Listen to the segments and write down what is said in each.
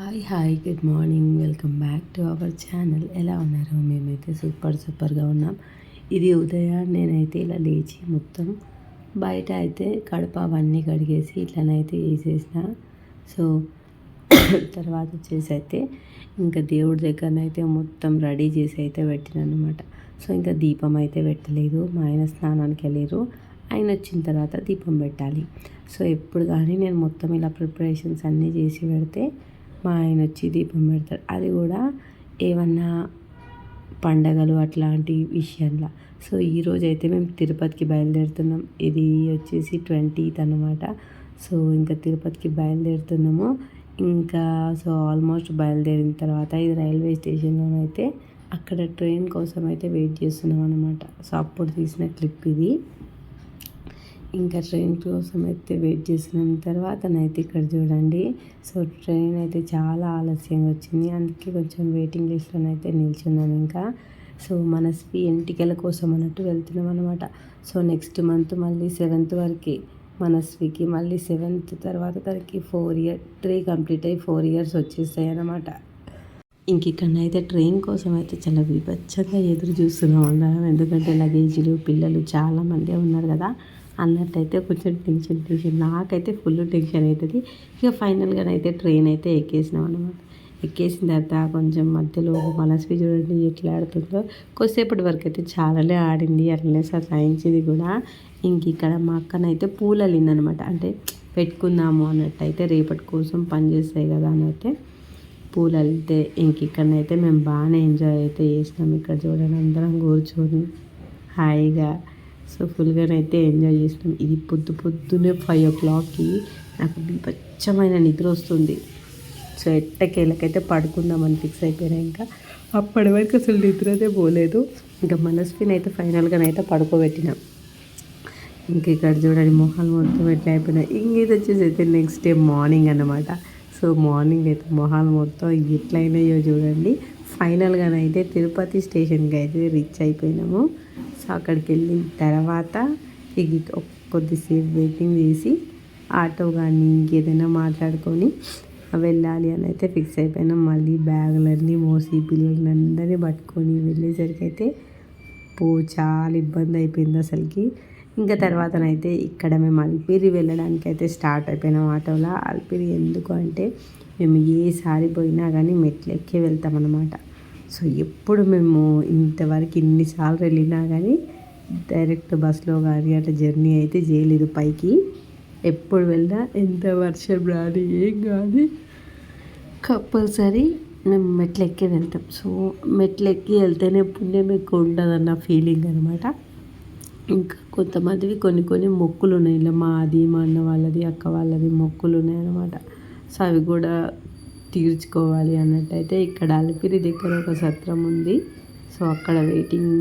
Hi hi good morning. Welcome back to our channel. ఎలా ఉన్నారు? మేమైతే సూపర్ సూపర్గా ఉన్నాం. ఇది ఉదయం నేనైతే ఇలా లేచి మొత్తం బయట అయితే కడప అవన్నీ కడిగేసి ఇట్లనైతే వేసేసిన. సో తర్వాత వచ్చేసి అయితే ఇంకా దేవుడి దగ్గరనైతే మొత్తం రెడీ చేసి అయితే పెట్టిన అనమాట సో ఇంకా దీపం అయితే పెట్టలేదు. మా ఆయన స్నానానికి వెళ్ళారు ఆయన వచ్చిన తర్వాత దీపం పెట్టాలి. సో ఎప్పుడు కానీ నేను మొత్తం ఇలా ప్రిపరేషన్స్ అన్నీ చేసి పెడితే మా ఆయన వచ్చి దీపం పెడతాడు. అది కూడా ఏమన్నా పండగలు అట్లాంటి విషయంలో. సో ఈరోజు అయితే మేము తిరుపతికి బయలుదేరుతున్నాం. ఇది వచ్చేసి ట్వంటీత్ అనమాట సో ఇంకా తిరుపతికి బయలుదేరుతున్నాము. ఇంకా సో ఆల్మోస్ట్ బయలుదేరిన తర్వాత ఇది రైల్వే స్టేషన్లోనైతే అక్కడ ట్రైన్ కోసం అయితే వెయిట్ చేస్తున్నాం అనమాట సో అప్పుడు తీసిన క్లిప్ ఇది. ఇంకా ట్రైన్ కోసం అయితే వెయిట్ చేసిన తర్వాత ఇక్కడ చూడండి. సో ట్రైన్ అయితే చాలా ఆలస్యంగా వచ్చింది. అందుకే కొంచెం వెయిటింగ్ లిస్ట్లోనైతే నిల్చున్నాను ఇంకా. సో మన స్పీ ఎంటికల కోసం అన్నట్టు వెళ్తున్నాం అనమాట సో నెక్స్ట్ మంత్ మళ్ళీ సెవెంత్ వరకు మనస్వికి మళ్ళీ సెవెంత్ తర్వాత తనకి ఫోర్ ఇయర్ త్రీ కంప్లీట్ అయ్యి ఫోర్ ఇయర్స్ వచ్చేస్తాయి అనమాట ఇంక ఇక్కడనైతే ట్రైన్ కోసం అయితే చాలా విభత్సంగా ఎదురు చూస్తున్నాం అందరం ఎందుకంటే లగేజీలు పిల్లలు చాలామంది ఉన్నారు కదా. అన్నట్టయితే కొంచెం టెన్షన్ టెన్షన్. నాకైతే ఫుల్ టెన్షన్ అవుతుంది ఇక ఫైనల్గా అయితే ట్రైన్ అయితే ఎక్కేసినాం అనమాట ఎక్కేసిన తర్వాత కొంచెం మధ్యలో మనస్వి చూడండి ఎట్లా ఆడుతుందో. కొద్దిసేపటి వరకు అయితే చాలానే ఆడింది అట్లనే సతాయించింది కూడా. ఇంక ఇక్కడ మా అక్కనైతే పూలు అల్లిందనమాట అంటే పెట్టుకుందాము అన్నట్టు అయితే రేపటి కోసం పనిచేస్తాయి కదా అని అయితే పూలు అల్లితే ఇంక ఇక్కడనైతే మేము బాగానే ఎంజాయ్ అయితే చేసినాం. ఇక్కడ చూడండి అందరం కూర్చొని హాయిగా సో ఫుల్గానైతే ఎంజాయ్ చేసినాం ఇది పొద్దు పొద్దునే ఫైవ్ ఓ క్లాక్కి నాకు బీపచ్చమైన నిద్ర వస్తుంది. సో ఎట్టకేళ్ళకైతే పడుకుందామని ఫిక్స్ అయిపోయినా ఇంకా. అప్పటి వరకు అసలు నిద్రదే పోలేదు. ఇంకా మనస్విని అయితే ఫైనల్గానైతే పడుకోబెట్టినాం. ఇంకా ఇక్కడ చూడండి మొహాలు మొత్తం ఎట్లా అయిపోయినాయి. ఇంకేది వచ్చేసి అయితే నెక్స్ట్ డే మార్నింగ్ అనమాట సో మార్నింగ్ అయితే మొహాలు మొత్తం ఎట్లయినాయో చూడండి. ఫైనల్గానైతే తిరుపతి స్టేషన్కి అయితే రీచ్ అయిపోయినాము. సో అక్కడికి వెళ్ళిన తర్వాత ఇక కొద్దిసేపు వెయిటింగ్ చేసి ఆటో కానీ ఇంకేదైనా మాట్లాడుకొని వెళ్ళాలి అని అయితే ఫిక్స్ అయిపోయినాం మళ్ళీ బ్యాగులన్నీ మోసి పిల్లలని అందరినీ పట్టుకొని వెళ్ళేసరికి అయితే పో చాలా ఇబ్బంది అయిపోయింది అసలుకి. ఇంకా తర్వాతనైతే ఇక్కడ మేము అల్పిరి వెళ్ళడానికి అయితే స్టార్ట్ అయిపోయినాం ఆటోలో. అల్పిరి ఎందుకు అంటే మేము ఏసారి పోయినా కానీ మెట్లు ఎక్కి వెళ్తామన్నమాట. సో ఎప్పుడు మేము ఇంతవరకు ఇన్నిసార్లు వెళ్ళినా కానీ డైరెక్ట్ బస్లో కానీ అట్లా జర్నీ అయితే చేయలేదు పైకి. ఎప్పుడు వెళ్ళినా ఎంత వర్షం రాని ఏం కానీ కంపల్సరీ మేము మెట్లు ఎక్కి వెళ్తాం. సో మెట్లు ఎక్కి వెళ్తేనే పుణ్యం ఎక్కువ ఉంటుందన్న ఫీలింగ్ అనమాట ఇంకా కొంతమందివి కొన్ని కొన్ని మొక్కులు ఉన్నాయి. ఇలా మాది మా అన్న వాళ్ళది అక్క వాళ్ళది మొక్కులు ఉన్నాయి అనమాట సో అవి కూడా తీర్చుకోవాలి అన్నట్టయితే ఇక్కడ అలిపిరి దగ్గర ఒక సత్రం ఉంది. సో అక్కడ వెయిటింగ్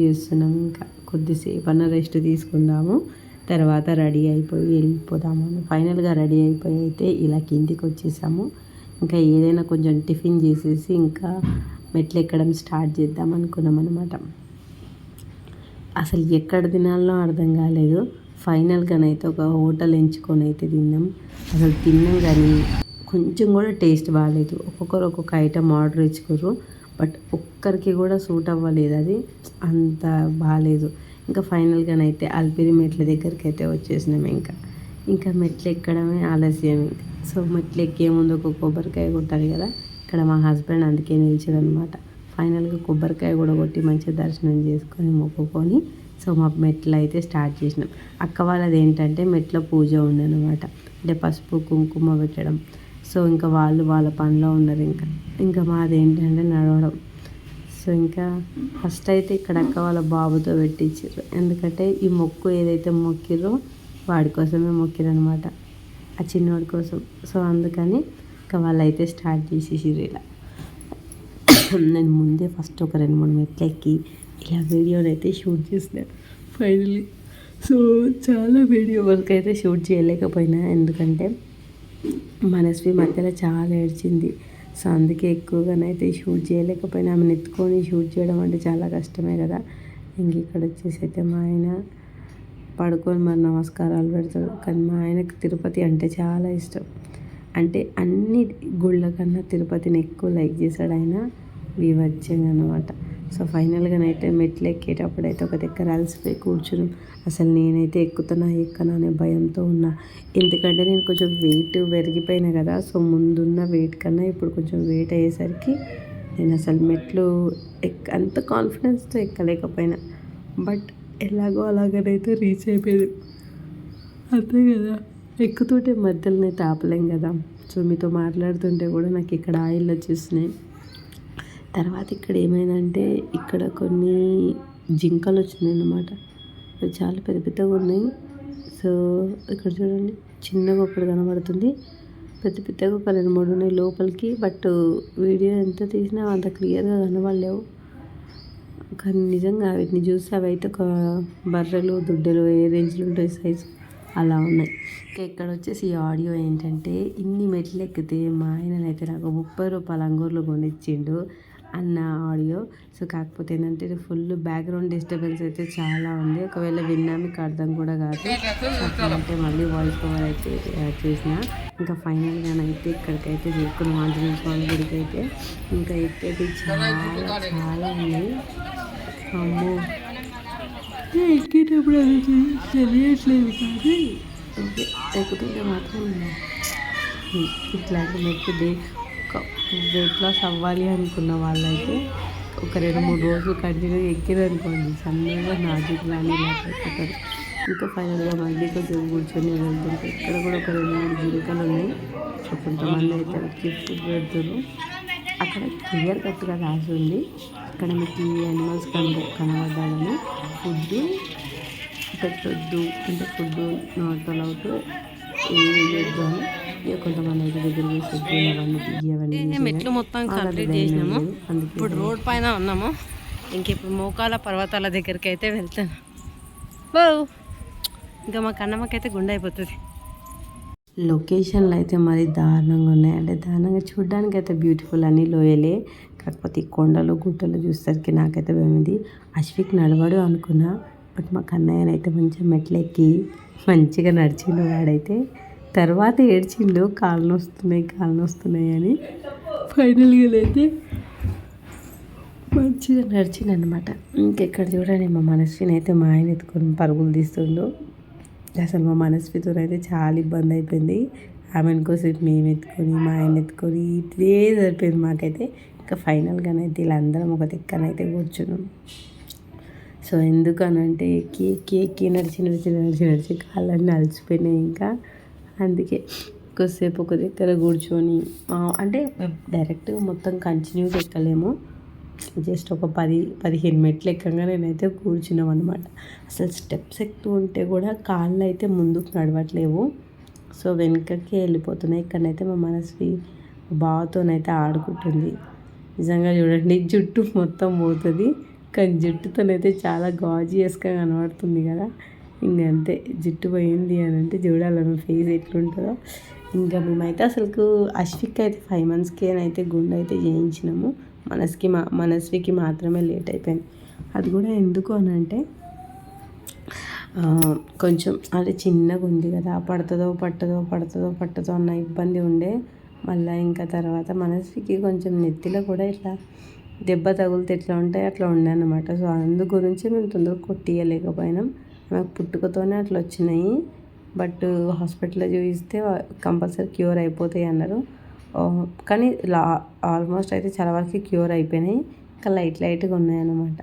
చేస్తున్నాం. ఇంకా కొద్దిసేపు అన్న రెస్ట్ తీసుకుందాము. తర్వాత రెడీ అయిపోయి వెళ్ళిపోదాము. ఫైనల్గా రెడీ అయిపోయి అయితే ఇలా కిందికి వచ్చేసాము. ఇంకా ఏదైనా కొంచెం టిఫిన్ చేసేసి ఇంకా మెట్లు ఎక్కడం స్టార్ట్ చేద్దాం అనుకున్నాం అనమాట అసలు ఎక్కడ తినాలో అర్థం కాలేదు. ఫైనల్గానైతే ఒక హోటల్ ఎంచుకొని అయితే తిన్నాం. అసలు తిన్నాం కానీ కొంచెం కూడా టేస్ట్ బాగాలేదు ఒక్కొక్కరు ఒక్కొక్క ఐటమ్ ఆర్డర్ ఇచ్చుకోరు. బట్ ఒక్కరికి కూడా సూట్ అవ్వలేదు అది. అంత బాగాలేదు ఇంకా ఫైనల్గానైతే అల్పిరి మెట్ల దగ్గరికి అయితే వచ్చేసినాం ఇంకా. ఇంకా మెట్లు ఎక్కడమే ఆలస్యం ఇంకా. సో మెట్లు ఎక్కే ముందు ఒక కొబ్బరికాయ కొట్టాలి కదా. ఇక్కడ మా హస్బెండ్ అందుకే నిలిచాడు అనమాట ఫైనల్గా కొబ్బరికాయ కూడా కొట్టి మంచిగా దర్శనం చేసుకొని మొక్కుకొని సో మా మెట్లు అయితే స్టార్ట్ చేసినాం. అక్క వాళ్ళది ఏంటంటే మెట్ల పూజ ఉండనమాట అంటే పసుపు కుంకుమ పెట్టడం. సో ఇంకా వాళ్ళు వాళ్ళ పనిలో ఉన్నారు ఇంకా. ఇంకా మాది ఏంటంటే నడవడం. సో ఇంకా ఫస్ట్ అయితే ఇక్కడ అక్క వాళ్ళ బాబుతో పెట్టించారు ఎందుకంటే ఈ మొక్కు ఏదైతే మొక్కిరో వాడి కోసమే మొక్కిరనమాట ఆ చిన్నవాడి కోసం. సో అందుకని ఇంకా వాళ్ళు అయితే స్టార్ట్ చేసేసారు ఇలా. నేను ముందే ఫస్ట్ ఒక రెండు మూడు మెట్లు ఎక్కి ఇలా వీడియోని అయితే షూట్ చేసిన. ఫైనలీ సో చాలా వీడియో వర్క్ అయితే షూట్ చేయలేకపోయినా. ఎందుకంటే మనస్వి మధ్యలో చాలా ఏడ్చింది. సో అందుకే ఎక్కువగానైతే షూట్ చేయలేకపోయినా ఆమెను ఎత్తుకొని షూట్ చేయడం అంటే చాలా కష్టమే కదా. ఇంక ఇక్కడ వచ్చేసి అయితే మా ఆయన పడుకొని మరి నమస్కారాలు పెడతాడు. కానీ మా ఆయనకు తిరుపతి అంటే చాలా ఇష్టం. అంటే అన్ని గుళ్ళ కన్నా తిరుపతిని ఎక్కువ లైక్ చేశాడు ఆయన. వివచ్చంగా అనమాట సో ఫైనల్గా అయితే మెట్లు ఎక్కేటప్పుడు అయితే ఒక దగ్గర అలసిపోయి కూర్చుని అసలు నేనైతే ఎక్కుతున్నా ఎక్కనా అనే భయంతో ఉన్నా. ఎందుకంటే నేను కొంచెం వెయిట్ పెరిగిపోయినా కదా సో ముందున్న వెయిట్ కన్నా ఇప్పుడు కొంచెం వెయిట్ అయ్యేసరికి నేను అసలు మెట్లు ఎక్ అంత కాన్ఫిడెన్స్తో ఎక్కలేకపోయినా. బట్ ఎలాగో అలాగనైతే రీచ్ అయిపోయింది. అంతే కదా. ఎక్కుతుంటే మధ్యలోనే ఆపలేం కదా. సో మీతో మాట్లాడుతుంటే కూడా నాకు ఇక్కడ ఆయిల్ వచ్చేసినాయి. తర్వాత ఇక్కడ ఏమైందంటే ఇక్కడ కొన్ని జింకలు వచ్చినాయి అన్నమాట అవి చాలా పెద్ద పెద్దగా ఉన్నాయి. సో ఇక్కడ చూడండి చిన్నగా ఒకటి కనబడుతుంది. పెద్ద పెద్దగా ఒక రెండు మూడు ఉన్నాయి లోపలికి. బట్ వీడియో ఎంత తీసినా అంత క్లియర్గా కనబడలేవు. కానీ నిజంగా వీటిని చూస్తే అవి అయితే ఒక బర్రెలు దుడ్డలు ఏ రేంజ్లు ఉంటాయి సైజు అలా ఉన్నాయి. ఇంకా ఇక్కడ వచ్చేసి ఈ ఆడియో ఏంటంటే ఇన్ని మెట్లు ఎక్కితే మా ఆయననైతే నాకు ముప్పై రూపాయల అంగూర్లు కొనిచ్చిండు. అన్న ఆడియో. సో కాకపోతే ఏంటంటే ఫుల్ బ్యాక్గ్రౌండ్ డిస్టర్బెన్స్ అయితే చాలా ఉంది. ఒకవేళ విన్నా మీకు అర్థం కూడా కాదు. అంటే మళ్ళీ వాయిస్ ఓవర్ అయితే చేసిన. ఇంకా ఫైనల్గా అయితే ఇక్కడికైతే చేరుకున్నాం. ఆంజనేయ స్వామి గుడికి అయితే ఇంకా ఎక్కేది చాలా చాలా ఉన్నాయి అమ్మో. ఎక్కేటప్పుడు అది తెలియట్లేదు కానీ. ఓకే ఎక్కుతుంటే మాత్రం ఇట్లాంటి నెక్స్ట్ డే వెయిట్ లాస్ అవ్వాలి అనుకున్న వాళ్ళైతే ఒక రెండు మూడు రోజులు కంటిన్యూ ఎక్కిరనుకోండి సన్నగా నాజుకు కానీ ఇలా పెట్టుకుంటారు ఇంకా ఫైనల్గా మళ్ళీ కొంచెం కూర్చొని వెళ్తుంటే ఇక్కడ కూడా ఒక రెండు మూడు జింకలు ఉన్నాయి. సో కొంతమంది అయితే గిఫ్ట్ పెడతారు పెడుతున్నారు అక్కడ క్లియర్ కట్గా రాసి ఉంది. ఇక్కడ మీకు ఈ యానిమల్స్ కన కనబడ్డాలని ఫుడ్ పెట్టొద్దు అంటే ఫుడ్ నాట్ అలౌట్ ఏమి చేద్దాము కొంతమంది అయితే దగ్గర మెట్లు మొత్తం కంప్లీట్ చేసినాము. ఇప్పుడు రోడ్ పైన ఉన్నాము. ఇంక ఇప్పుడు మోకాల పర్వతాల దగ్గరికి అయితే వెళ్తాను. బో ఇంకా మా కన్నమ్మకైతే గుండె అయిపోతుంది. లొకేషన్లు అయితే మరి దారుణంగా ఉన్నాయి. అంటే దారుణంగా చూడడానికి అయితే బ్యూటిఫుల్ అని లోయలే. కాకపోతే ఈ కొండలు గుట్టలు చూసేసరికి నాకైతే భయమైంది. అశ్విక్ నడవడు అనుకున్నా బట్ మా కన్నయ్యనైతే మంచిగా మెట్లెక్కి మంచిగా నడిచిండు వాడైతే. తర్వాత ఏడ్చిండు కాళ్ళు నొస్తున్నాయి కాళ్ళు నొస్తున్నాయి అని. ఫైనల్గా అయితే మంచిగా నడిచిండు అనమాట ఇంకెక్కడ చూడండి మా మనస్విని అయితే మా ఆయన ఎత్తుకొని పరుగులు తీస్తుండు. అసలు మా మనస్వితో అయితే చాలా ఇబ్బంది అయిపోయింది. ఆమెను కోసం మేము ఎత్తుకొని మా ఆయన ఎత్తుకొని ఇదే సరిపోయింది మాకైతే. ఇంకా ఫైనల్గానైతే వీళ్ళందరం ఒక దిక్కనైతే కూర్చున్నాం. సో ఎందుకనంటే ఎక్కి ఎక్కి ఎక్కి నడిచి నడిచి నడిచి నడిచి కాళ్ళన్నీ అలసిపోయినాయి ఇంకా. అందుకే కొద్దిసేపు ఒక దగ్గర కూర్చొని అంటే డైరెక్ట్ మొత్తం కంటిన్యూగా ఎక్కలేము. జస్ట్ ఒక పది పదిహేను మెట్లు ఎక్కగా నేనైతే కూర్చున్నాం అనమాట అసలు స్టెప్స్ ఎక్కుతూ ఉంటే కూడా కాళ్ళు అయితే ముందుకు నడవట్లేవు. సో వెనుకకి వెళ్ళిపోతున్నాయి. ఇక్కడనైతే మా మనసు బావతోనైతే ఆడుకుంటుంది. నిజంగా చూడండి జుట్టు మొత్తం పోతుంది కానీ జుట్టుతోనైతే చాలా గాజియస్గా కనబడుతుంది కదా. ఇంకంతే జుట్టు పోయింది అని అంటే చూడాలి మీ ఫేస్ ఎట్లుంటుందో. ఇంకా మేమైతే అసలు అశ్విక్ అయితే ఫైవ్ మంత్స్కి అయితే గుండె అయితే చేయించినాము. మనస్కి మా మనస్వికి మాత్రమే లేట్ అయిపోయింది. అది కూడా ఎందుకు అని అంటే కొంచెం అది చిన్నగా ఉంది కదా పడుతుందో పట్టదో పడుతుందో పట్టదో అన్న ఇబ్బంది ఉండే. మళ్ళీ ఇంకా తర్వాత మనస్వికి కొంచెం నెత్తిలో కూడా ఇట్లా దెబ్బ తగులుతే ఎట్లా ఉంటాయి అట్లా ఉండే అనమాట సో అందు గురించి మేము తొందరగా కొట్టియలేకపోయినాం. మాకు పుట్టుకతోనే అట్లా వచ్చినాయి. బట్ హాస్పిటల్లో చూపిస్తే కంపల్సరీ క్యూర్ అయిపోతాయి అన్నారు. కానీ లా ఆల్మోస్ట్ అయితే చాలా వరకు క్యూర్ అయిపోయినాయి. ఇంకా లైట్ లైట్గా ఉన్నాయన్నమాట.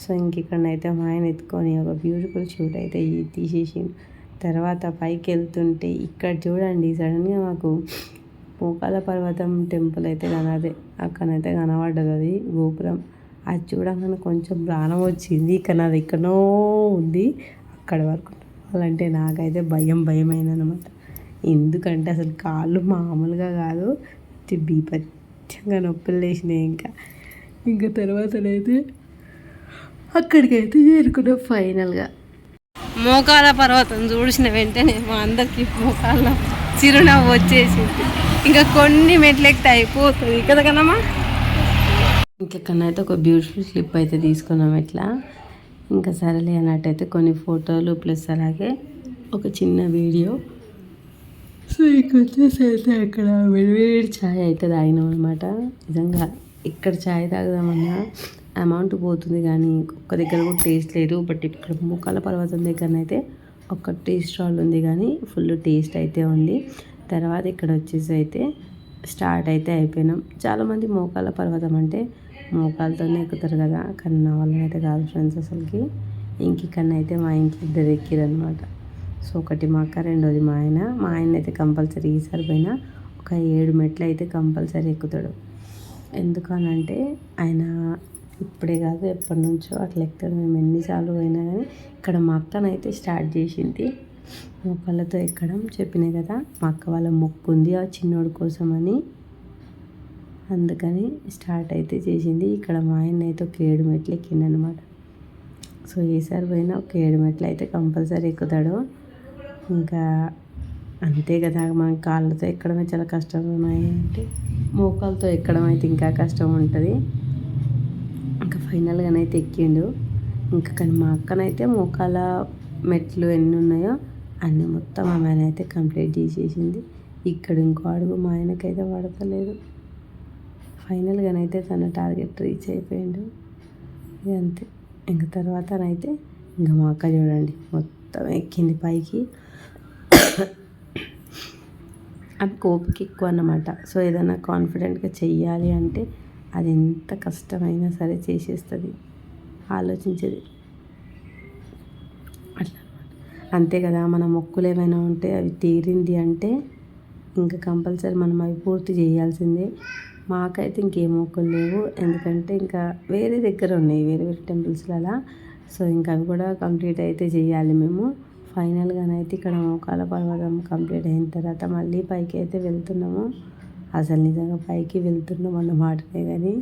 సో ఇంక ఇక్కడనైతే మా ఆయన ఎత్తుకొని ఒక బ్యూటిఫుల్ షూట్ అయితే తీసేసి తర్వాత పైకి వెళ్తుంటే ఇక్కడ చూడండి సడన్గా మాకు మోకాల పర్వతం టెంపుల్ అయితే కనదే. అక్కడైతే కనబడ్డది అది గోపురం. అది చూడగానే కొంచెం ప్రాణం వచ్చింది ఇక్కడ అది ఎక్కడో ఉంది. అక్కడ వరకు అలాంటే నాకైతే భయం భయమైందనమాట ఎందుకంటే అసలు కాళ్ళు మామూలుగా కాదు బీపచ్చంగా నొప్పులు లేచినాయి ఇంకా. ఇంకా తర్వాతనైతే అక్కడికైతే చేరుకున్నాం ఫైనల్గా. మోకాల పర్వతం చూసిన వెంటనే మా అందరికి మోకాళ్ళ చిరునవ్వు వచ్చేసింది. ఇంకా కొన్ని మెట్లు ఎక్కితే అయిపోతుంది కదా కదమ్మా? ఇంకెక్కడైతే ఒక బ్యూటిఫుల్ క్లిప్ అయితే తీసుకున్నాం ఇట్లా. ఇంకా సరేలే అన్నట్టయితే కొన్ని ఫోటోలు ప్లస్ అలాగే ఒక చిన్న వీడియో సో ఇక్కడ వచ్చేసి అయితే అక్కడ వేడివేడి ఛాయ్ అయితే తాగినాం అనమాట నిజంగా ఇక్కడ ఛాయ్ తాగుదామన్నా అమౌంట్ పోతుంది కానీ ఒక్క దగ్గర కూడా టేస్ట్ లేదు. బట్ ఇక్కడ ముక్కాల పర్వతం దగ్గరనైతే ఒక టీ స్టాల్ ఉంది కానీ ఫుల్ టేస్ట్ అయితే ఉంది. తర్వాత ఇక్కడ వచ్చేసి అయితే స్టార్ట్ అయితే అయిపోయినాం. చాలామంది మోకాల పర్వతం అంటే మోకాలతోనే ఎక్కుతారు కదా కానీ నా వల్ల అయితే కాదు ఫ్రెండ్స్ అసలుకి. ఇంక ఇక్కడనైతే మా ఇంట్లో ఇద్దరు ఎక్కిరనమాట సో ఒకటి మా అక్క రెండోది మా ఆయన. మా ఆయన అయితే కంపల్సరీ ఈసారి పైన ఒక ఏడు మెట్లు అయితే కంపల్సరీ ఎక్కుతాడు. ఎందుకనంటే ఆయన ఇప్పుడే కాదు ఎప్పటి నుంచో అట్లా ఎక్కుతాడు. మేము ఎన్నిసార్లు పోయినా కానీ ఇక్కడ మా అక్కనైతే స్టార్ట్ చేసింది. మొక్కలతో ఎక్కడం చెప్పినాయి కదా మా అక్క వాళ్ళ మొక్కు ఉంది ఆ చిన్నోడి కోసం అని అందుకని స్టార్ట్ అయితే చేసింది. ఇక్కడ మా ఆయన అయితే ఒక ఏడు మెట్లు ఎక్కిందనమాట సో ఈసారి పోయినా ఒక ఏడు మెట్లు అయితే కంపల్సరీ ఎక్కుతాడు. ఇంకా అంతే కదా మనం కాళ్ళతో ఎక్కడమే చాలా కష్టం ఉన్నాయి అంటే మోకాలతో ఎక్కడం అయితే ఇంకా కష్టం ఉంటుంది. ఇంకా ఫైనల్గానైతే ఎక్కిండు. ఇంకా కానీ మా అక్కనైతే మోకాల మెట్లు ఎన్ని ఉన్నాయో అన్నీ మొత్తం ఆమె అయితే కంప్లీట్ చేసేసింది. ఇక్కడ ఇంకో అడుగు మా ఆయనకైతే పడతలేదు. ఫైనల్గానైతే తన టార్గెట్ రీచ్ అయిపోయిండు. ఇక అంతే. ఇంకా తర్వాతనైతే ఇంకా మా అక్క చూడండి మొత్తం ఎక్కింది పైకి. ఆమె కోపిక ఎక్కువ అన్నమాట. సో ఏదైనా కాన్ఫిడెంట్గా చెయ్యాలి అంటే అది ఎంత కష్టమైనా సరే చేసేస్తుంది. ఆలోచించేది. అట్లా అంతే కదా మన మొక్కులు ఏమైనా ఉంటే అవి తీరింది అంటే ఇంకా కంపల్సరీ మనం అవి పూర్తి చేయాల్సిందే. మాకైతే ఇంకేం మొక్కులు లేవు. ఎందుకంటే ఇంకా వేరే దగ్గర ఉన్నాయి వేరే వేరే టెంపుల్స్లలో. సో ఇంకా అవి కూడా కంప్లీట్ అయితే చేయాలి మేము. ఫైనల్గానైతే ఇక్కడ మోకాల పర్వతం కంప్లీట్ అయిన తర్వాత మళ్ళీ పైకి అయితే వెళ్తున్నాము. అసలు నిజంగా పైకి వెళ్తున్నాం అన్న మాటనే కానీ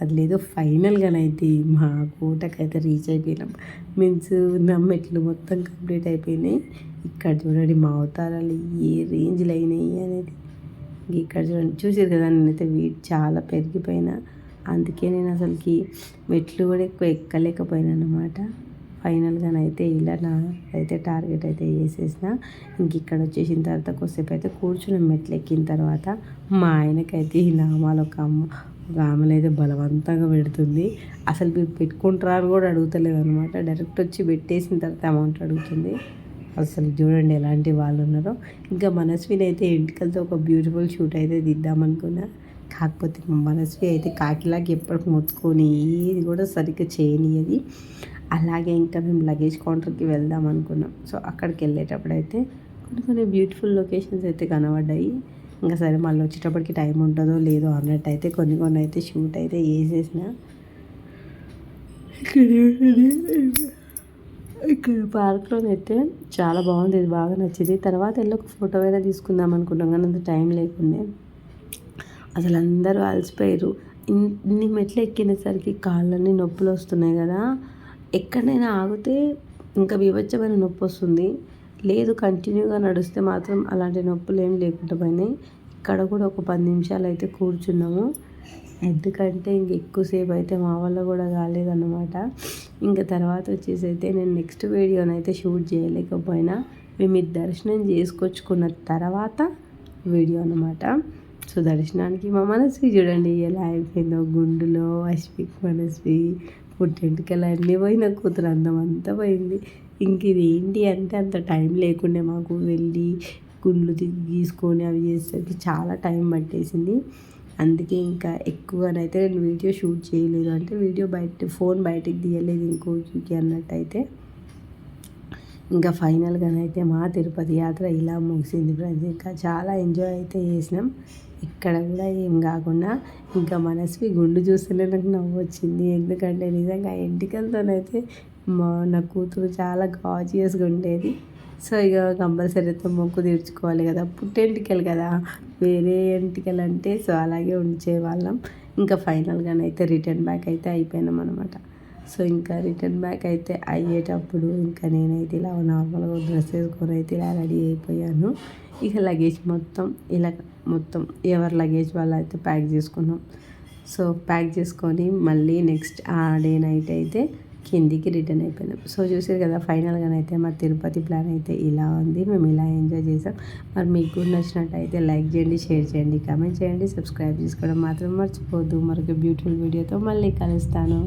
అది లేదు. ఫైనల్గానైతే మా కోటకైతే రీచ్ అయిపోయినాం. మీన్స్ నా మెట్లు మొత్తం కంప్లీట్ అయిపోయినాయి. ఇక్కడ చూడండి మా అవతారాలు ఏ రేంజ్లు అయినాయి అనేది. ఇక్కడ చూడండి చూసారు కదా నేనైతే వెయిట్ చాలా పెరిగిపోయినా. అందుకే నేను అసలుకి మెట్లు కూడా ఎక్కువ ఎక్కలేకపోయాను అనమాట ఫైనల్గానైతే ఇలా నా అయితే టార్గెట్ అయితే వేసేసిన. ఇంక ఇక్కడ వచ్చేసిన తర్వాత కొద్దిసేపు అయితే కూర్చుని మెట్లు ఎక్కిన తర్వాత. మా ఆయనకైతే ఈ నామాలు ఒక అమ్మ ఒక ఆమెను అయితే బలవంతంగా పెడుతుంది. అసలు మీరు పెట్టుకుంటారా అని కూడా అడుగుతలేదు అనమాట డైరెక్ట్ వచ్చి పెట్టేసిన తర్వాత అమౌంట్ అడుగుతుంది. అసలు చూడండి ఎలాంటి వాళ్ళు ఉన్నారో. ఇంకా మనస్విని అయితే ఎంటికలతో ఒక బ్యూటిఫుల్ షూట్ అయితే దిద్దామనుకున్నా కాకపోతే మనస్వి అయితే కాకిలాగా ఎప్పటికి మొత్తుకొని ఏది కూడా సరిగ్గా చేయనియది అలాగే ఇంకా మేము లగేజ్ కౌంటర్కి వెళ్దాం అనుకున్నాం. సో అక్కడికి వెళ్ళేటప్పుడు అయితే కొన్ని కొన్ని బ్యూటిఫుల్ లొకేషన్స్ అయితే కనబడ్డాయి. ఇంకా సరే మళ్ళీ వచ్చేటప్పటికి టైం ఉంటుందో లేదో అన్నట్టు అయితే కొన్ని కొన్ని అయితే షూట్ అయితే వేసేసిన. ఇక్కడ పార్క్లో అయితే చాలా బాగుంది. ఇది బాగా నచ్చింది. తర్వాత వెళ్ళి ఒక ఫోటో అయినా తీసుకుందాం అనుకున్నాం కానీ అంత టైం లేకుండే. అసలు అందరూ అలసిపోయారు. ఇన్ని మెట్లు ఎక్కినసరికి కాళ్ళన్నీ నొప్పులు వస్తున్నాయి కదా. ఎక్కడైనా ఆగితే ఇంకా వివచ్చమైన నొప్పి వస్తుంది. లేదు కంటిన్యూగా నడిస్తే మాత్రం అలాంటి నొప్పులు ఏం లేకుండా పోయినాయి. ఇక్కడ కూడా ఒక పది నిమిషాలు అయితే కూర్చున్నాము. ఎందుకంటే ఇంక ఎక్కువసేపు అయితే మా వల్ల కూడా కాలేదన్నమాట. ఇంకా తర్వాత వచ్చేసి అయితే నేను నెక్స్ట్ వీడియోనైతే షూట్ చేయలేకపోయినా మేము ఇది దర్శనం చేసుకొచ్చుకున్న తర్వాత వీడియో అనమాట సో దర్శనానికి మా మనస్వి చూడండి ఎలా అయిపోయిందో గుండులో అశ్విక్ మనస్వి పుట్టెంటికలు అన్నీ పోయిన కూతురు అందం అంతా పోయింది. ఇంక ఇది ఏంటి అంటే అంత టైం లేకుండే మాకు వెళ్ళి గుండ్లు తీసుకొని అవి చేసేసరికి చాలా టైం పట్టేసింది. అందుకే ఇంకా ఎక్కువనైతే నేను వీడియో షూట్ చేయలేదు. అంటే వీడియో బయట ఫోన్ బయటకు తీయలేదు ఇంకోకి అన్నట్టయితే. ఇంకా ఫైనల్గానైతే మా తిరుపతి యాత్ర ఇలా ముగిసింది ఫ్రెండ్స్. ఇంకా చాలా ఎంజాయ్ అయితే చేసినాం. ఇక్కడ కూడా ఏం కాకుండా ఇంకా మనస్వి గుండు చూస్తేనే నాకు నవ్వు వచ్చింది. ఎందుకంటే నిజంగా ఎంటికలతోనైతే మా నా కూతురు చాలా గాజియస్గా ఉండేది. సో ఇక కంపల్సరీ అయితే మొక్కు తీర్చుకోవాలి కదా. పుట్టెంటికలు కదా. వేరే ఎంటికలు అంటే సో అలాగే ఉంచేవాళ్ళం. ఇంకా ఫైనల్గానైతే రిటర్న్ బ్యాక్ అయితే అయిపోయినాం అనమాట సో ఇంకా రిటర్న్ బ్యాక్ అయితే అయ్యేటప్పుడు ఇంకా నేనైతే ఇలా నార్మల్గా డ్రెస్ వేసుకొని అయితే ఇలా రెడీ అయిపోయాను. ఇక లగేజ్ మొత్తం ఇలా మొత్తం ఎవరి లగేజ్ వాళ్ళు అయితే ప్యాక్ చేసుకున్నాం. సో ప్యాక్ చేసుకొని మళ్ళీ నెక్స్ట్ ఆ డే నైట్ అయితే కిందికి రిటర్న్ అయిపోయినాం. సో చూసారు కదా ఫైనల్గానైతే మా తిరుపతి ప్లాన్ అయితే ఇలా ఉంది. మేము ఇలా ఎంజాయ్ చేసాం. మరి మీకు కూడా నచ్చినట్టయితే లైక్ చేయండి షేర్ చేయండి కామెంట్ చేయండి సబ్స్క్రైబ్ చేసుకోవడం మాత్రం మర్చిపోవద్దు. మరొక బ్యూటిఫుల్ వీడియోతో మళ్ళీ కలుస్తాను.